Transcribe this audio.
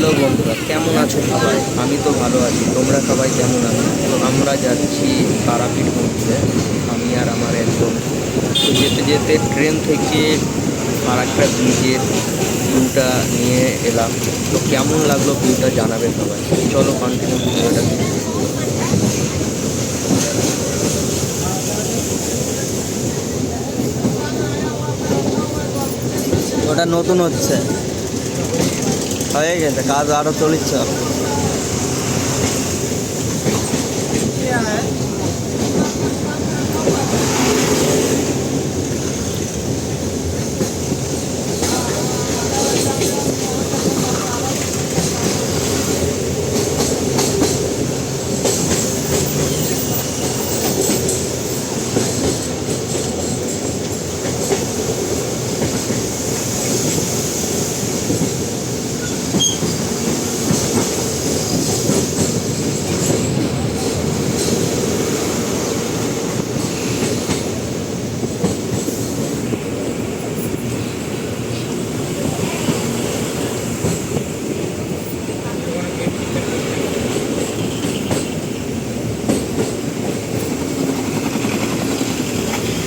Hello বন্ধুরা, কেমন আছো সবাই? আমি তো ভালো আছি। তোমরা সবাই কেমন আছো? তো আমরা যাচ্ছি তারাপীঠ মন্দিরে। আমি আর আমার এক বন্ধু তো যেতে যেতে ট্রেন থেকে আর একটা ব্রিজের ভিউটা নিয়ে এলাম। তো কেমন লাগল ভিউটা জানাবে সবাই। চলো কন্টিনিউ ভিডিওটা। ওটা নতুন হচ্ছে। হয়ে গেছে কাজ আরও চলছে